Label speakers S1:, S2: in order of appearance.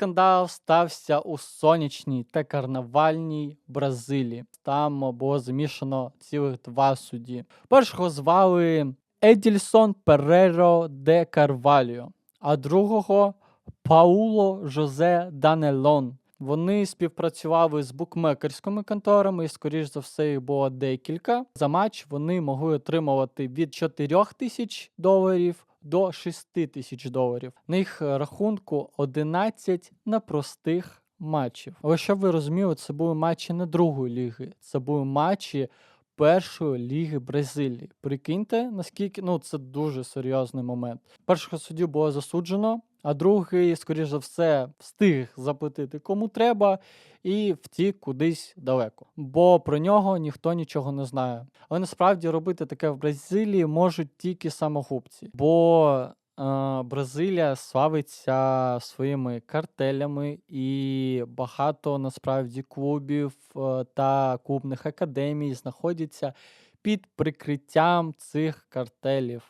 S1: скандал стався у сонячній та карнавальній Бразилії. Там було замішано цілих два судді. Першого звали Едільсон Переро де Карваліо, а другого Пауло Жозе Данелон. Вони співпрацювали з букмекерськими конторами, і, скоріш за все, їх було декілька. За матч вони могли отримувати від 4 тисяч доларів до 6 тисяч доларів. На їх е, рахунку 11 непростих матчів. Але щоб ви розуміли, це були матчі не другої ліги, це були матчі першої ліги Бразилії. Прикиньте, наскільки ну це дуже серйозний момент. Першого суддю було засуджено, а другий, скоріш за все, встиг заплатити кому треба і втік кудись далеко. Бо про нього ніхто нічого не знає. Але насправді робити таке в Бразилії можуть тільки самогубці. Бо Бразилія славиться своїми картелями, і багато насправді клубів е, та клубних академій знаходяться під прикриттям цих картелів.